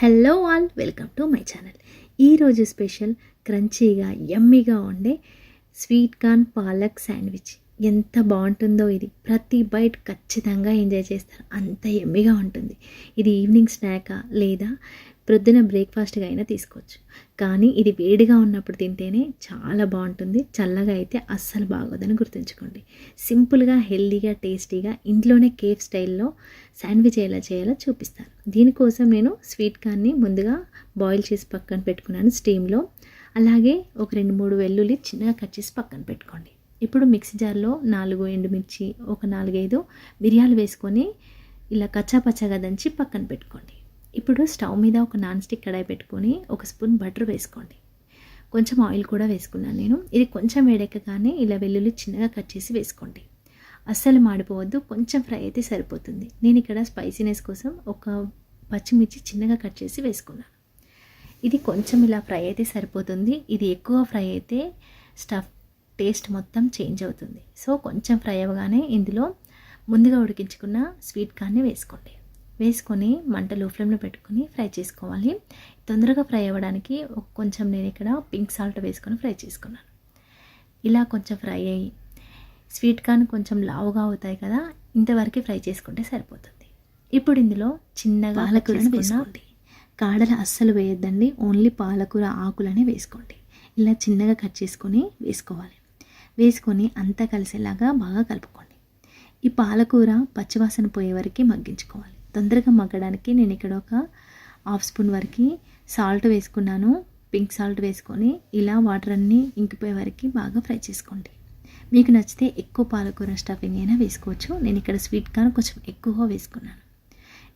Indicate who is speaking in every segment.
Speaker 1: Hello all welcome to my channel ఈరోజు special క్రంచీగా యమ్మీగా ఉండే స్వీట్ కార్న్ పాలక్ శాండ్విచ్ ఎంత బాగుంటుందో ఇది. ప్రతి బైట్ ఖచ్చితంగా ఎంజాయ్ చేస్తారు. అంత ఎమ్మీగా ఉంటుంది. ఇది ఈవినింగ్ స్నాకా లేదా ప్రొద్దున బ్రేక్ఫాస్ట్గా అయినా తీసుకోవచ్చు. కానీ ఇది వేడిగా ఉన్నప్పుడు తింటేనే చాలా బాగుంటుంది. చల్లగా అయితే అస్సలు బాగోదని గుర్తుంచుకోండి. సింపుల్గా హెల్దీగా టేస్టీగా ఇంట్లోనే కేఫ్ స్టైల్లో శాండ్విచ్ ఎలా చేయాలో చూపిస్తాను. దీనికోసం నేను స్వీట్ కార్న్ని ముందుగా బాయిల్ చేసి పక్కన పెట్టుకున్నాను స్టీమ్లో. అలాగే ఒక రెండు మూడు వెల్లుల్లి చిన్నగా కట్ చేసి పక్కన పెట్టుకోండి. ఇప్పుడు మిక్సీ జార్లో నాలుగు ఎండుమిర్చి ఒక నాలుగైదు మిరియాలు వేసుకొని ఇలా కచ్చాపచ్చాగా దంచి పక్కన పెట్టుకోండి. ఇప్పుడు స్టవ్ మీద ఒక నాన్ స్టిక్ కడాయి పెట్టుకొని ఒక స్పూన్ బటర్ వేసుకోండి. కొంచెం ఆయిల్ కూడా వేసుకున్నాను నేను. ఇది కొంచెం వేడెక్కగానే ఇలా వెల్లుల్లి చిన్నగా కట్ చేసి వేసుకోండి. అస్సలు మాడిపోవద్దు కొంచెం ఫ్రై అయితే సరిపోతుంది. నేను ఇక్కడ స్పైసీనెస్ కోసం ఒక పచ్చిమిర్చి చిన్నగా కట్ చేసి వేసుకున్నాను. ఇది కొంచెం ఇలా ఫ్రై అయితే సరిపోతుంది. ఇది ఎక్కువ ఫ్రై అయితే స్టఫ్ టేస్ట్ మొత్తం చేంజ్ అవుతుంది. సో కొంచెం ఫ్రై అవ్వగానే ఇందులో ముందుగా ఉడికించుకున్న స్వీట్ కార్న్ని వేసుకోండి. వేసుకొని మంట లో ఫ్లేమ్లో పెట్టుకొని ఫ్రై చేసుకోవాలి. తొందరగా ఫ్రై అవ్వడానికి కొంచెం నేను ఇక్కడ పింక్ సాల్ట్ వేసుకొని ఫ్రై చేసుకున్నాను. ఇలా కొంచెం ఫ్రై అయ్యి స్వీట్ కార్న్ కొంచెం లావుగా అవుతాయి కదా ఇంతవరకు ఫ్రై చేసుకుంటే సరిపోతుంది. ఇప్పుడు ఇందులో చిన్నగా పాలకూరను వేసుకోండి. కాడలు అస్సలు వేయొద్దండి. ఓన్లీ పాలకూర ఆకులనే వేసుకోండి. ఇలా చిన్నగా కట్ చేసుకొని వేసుకోవాలి. వేసుకొని అంతా కలిసేలాగా బాగా కలుపుకోండి. ఈ పాలకూర పచ్చివాసన పోయే వరకు మగ్గించుకోవాలి. తొందరగా మగ్గడానికి నేను ఇక్కడ ఒక హాఫ్ స్పూన్ వరకు సాల్ట్ వేసుకున్నాను. పింక్ సాల్ట్ వేసుకొని ఇలా వాటర్ అన్నీ ఇంకిపోయే వరకు బాగా ఫ్రై చేసుకోండి. మీకు నచ్చితే ఎక్కువ పాలకూర స్టఫింగ్ అయినా వేసుకోవచ్చు. నేను ఇక్కడ స్వీట్ కార్న్ కొంచెం ఎక్కువగా వేసుకున్నాను.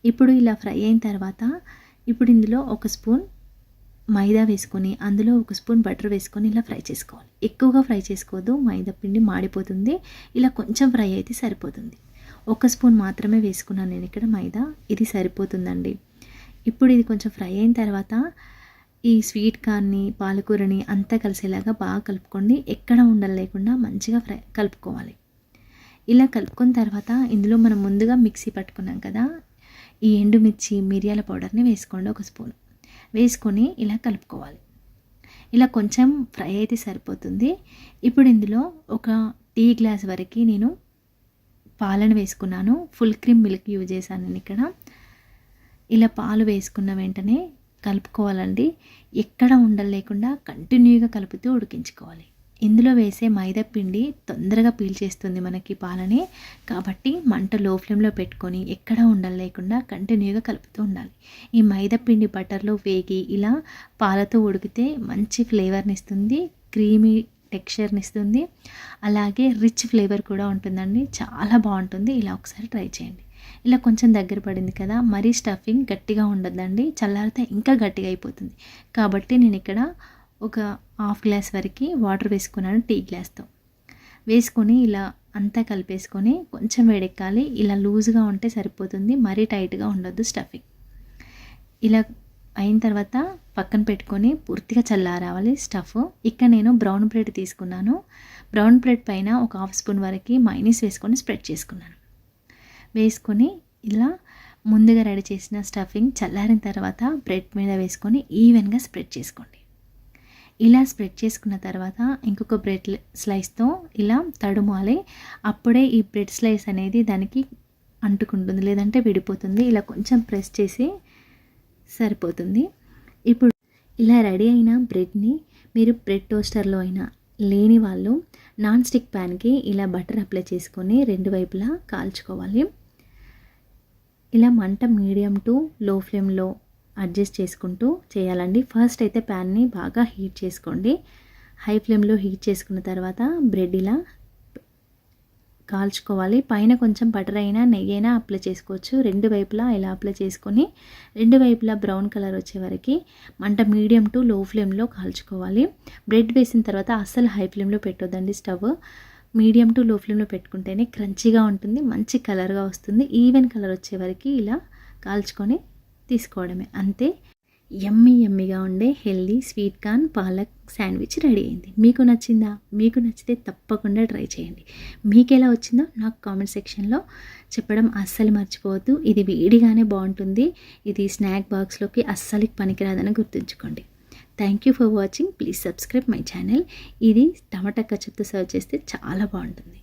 Speaker 1: ఇప్పుడు ఇలా ఫ్రై అయిన తర్వాత ఇప్పుడు ఇందులో ఒక స్పూన్ మైదా వేసుకొని అందులో ఒక స్పూన్ బటర్ వేసుకొని ఇలా ఫ్రై చేసుకోవాలి. ఎక్కువగా ఫ్రై చేసుకోవద్దు. మైదా పిండి మాడిపోతుంది. ఇలా కొంచెం ఫ్రై అయితే సరిపోతుంది. ఒక స్పూన్ మాత్రమే వేసుకున్నాను నేను ఇక్కడ మైదా. ఇది సరిపోతుందండి. ఇప్పుడు ఇది కొంచెం ఫ్రై అయిన తర్వాత ఈ స్వీట్ కార్న్ని పాలకూరని అంతా కలిసేలాగా బాగా కలుపుకోండి. ఎక్కడ ఉండలు లేకుండా మంచిగా ఫ్రై కలుపుకోవాలి. ఇలా కలుపుకున్న తర్వాత ఇందులో మనం ముందుగా మిక్సీ పట్టుకున్నాం కదా ఈ ఎండుమిర్చి మిరియాల పౌడర్ని వేసుకోండి ఒక స్పూన్. వేసుకొని ఇలా కలుపుకోవాలి. ఇలా కొంచెం ఫ్రై అయితే సరిపోతుంది. ఇప్పుడు ఇందులో ఒక టీ గ్లాస్ వరకు నేను పాలను వేసుకున్నాను. ఫుల్ క్రీమ్ మిల్క్ యూజ్ చేశాను నేను ఇక్కడ. ఇలా పాలు వేసుకున్న వెంటనే కలుపుకోవాలండి. ఎక్కడ ఉండలేకుండా కంటిన్యూగా కలుపుతూ ఉడికించుకోవాలి. ఇందులో వేసే మైదా పిండి తొందరగా పీల్చేస్తుంది మనకి పాలని. కాబట్టి మంట లో ఫ్లేమ్లో పెట్టుకొని ఎక్కడ ఉండలేకుండా కంటిన్యూగా కలుపుతూ ఉండాలి. ఈ మైదా పిండి బటర్లో వేగి ఇలా పాలతో ఉడికితే మంచి ఫ్లేవర్ని ఇస్తుంది. క్రీమీ టెక్స్చర్ని ఇస్తుంది అలాగే రిచ్ ఫ్లేవర్ కూడా ఉంటుందండి. చాలా బాగుంటుంది. ఇలా ఒకసారి ట్రై చేయండి. ఇలా కొంచెం దగ్గర పడింది కదా మరీ స్టఫింగ్ గట్టిగా ఉండదండి. చల్లారితే ఇంకా గట్టిగా అయిపోతుంది. కాబట్టి నేను ఇక్కడ ఒక హాఫ్ గ్లాస్ వరకు వాటర్ వేసుకున్నాను టీ గ్లాస్తో. వేసుకొని ఇలా అంతా కలిపేసుకొని కొంచెం వేడెక్కాలి. ఇలా లూజ్గా ఉంటే సరిపోతుంది. మరీ టైట్గా ఉండొద్దు స్టఫింగ్. ఇలా అయిన తర్వాత పక్కన పెట్టుకొని పూర్తిగా చల్లారావాలి స్టఫ్. ఇక్కడ నేను బ్రౌన్ బ్రెడ్ తీసుకున్నాను. బ్రౌన్ బ్రెడ్ పైన ఒక హాఫ్ స్పూన్ వరకు మైనీస్ వేసుకొని స్ప్రెడ్ చేసుకున్నాను. వేసుకొని ఇలా ముందుగా రెడీ చేసిన స్టఫింగ్ చల్లారిన తర్వాత బ్రెడ్ మీద వేసుకొని ఈవెన్గా స్ప్రెడ్ చేసుకోండి. ఇలా స్ప్రెడ్ చేసుకున్న తర్వాత ఇంకొక బ్రెడ్ స్లైస్తో ఇలా తడుమాలి అప్పుడే ఈ బ్రెడ్ స్లైస్ అనేది దానికి అంటుకుంటుంది లేదంటే విడిపోతుంది. ఇలా కొంచెం ప్రెస్ చేసి సరిపోతుంది. ఇప్పుడు ఇలా రెడీ అయిన బ్రెడ్ని మీరు బ్రెడ్ టోస్టర్లో అయినా లేని వాళ్ళు నాన్ స్టిక్ ప్యాన్కి ఇలా బటర్ అప్లై చేసుకొని రెండు వైపులా కాల్చుకోవాలి. ఇలా మంట మీడియం టు లో ఫ్లేమ్లో అడ్జస్ట్ చేసుకుంటూ చేయాలండి. ఫస్ట్ అయితే ప్యాన్ని బాగా హీట్ చేసుకోండి. హై ఫ్లేమ్లో హీట్ చేసుకున్న తర్వాత బ్రెడ్ ఇలా కాల్చుకోవాలి. పైన కొంచెం బటర్ అయినా నెయ్యి అయినా అప్లై చేసుకోవచ్చు. రెండు వైపులా ఇలా అప్లై చేసుకొని రెండు వైపులా బ్రౌన్ కలర్ వచ్చే వరకు మంట మీడియం టు లో ఫ్లేమ్లో కాల్చుకోవాలి. బ్రెడ్ వేసిన తర్వాత అస్సలు హై ఫ్లేమ్లో పెట్టొద్దండి స్టవ్ మీడియం టు లో ఫ్లేమ్లో పెట్టుకుంటేనే క్రంచీగా ఉంటుంది మంచి కలర్గా వస్తుంది. ఈవెన్ కలర్ వచ్చే వరకు ఇలా కాల్చుకొని తీసుకోవడమే. అంతే. ఎమ్మి ఎమ్మిగా ఉండే healthy sweet corn palak sandwich ready అయింది. మీకు నచ్చిందా? మీకు నచ్చితే తప్పకుండా ట్రై చేయండి. మీకు ఎలా వచ్చిందో నాకు కామెంట్ సెక్షన్లో చెప్పడం అస్సలు మర్చిపోవద్దు. ఇది వేడిగానే బాగుంటుంది. ఇది స్నాక్ బాక్స్లోకి అస్సలు పనికిరాదని గుర్తుంచుకోండి. Thank you for watching please subscribe my channel ఇది టమాటా కచప్తో సర్వ్ చేస్తే చాలా బాగుంటుంది.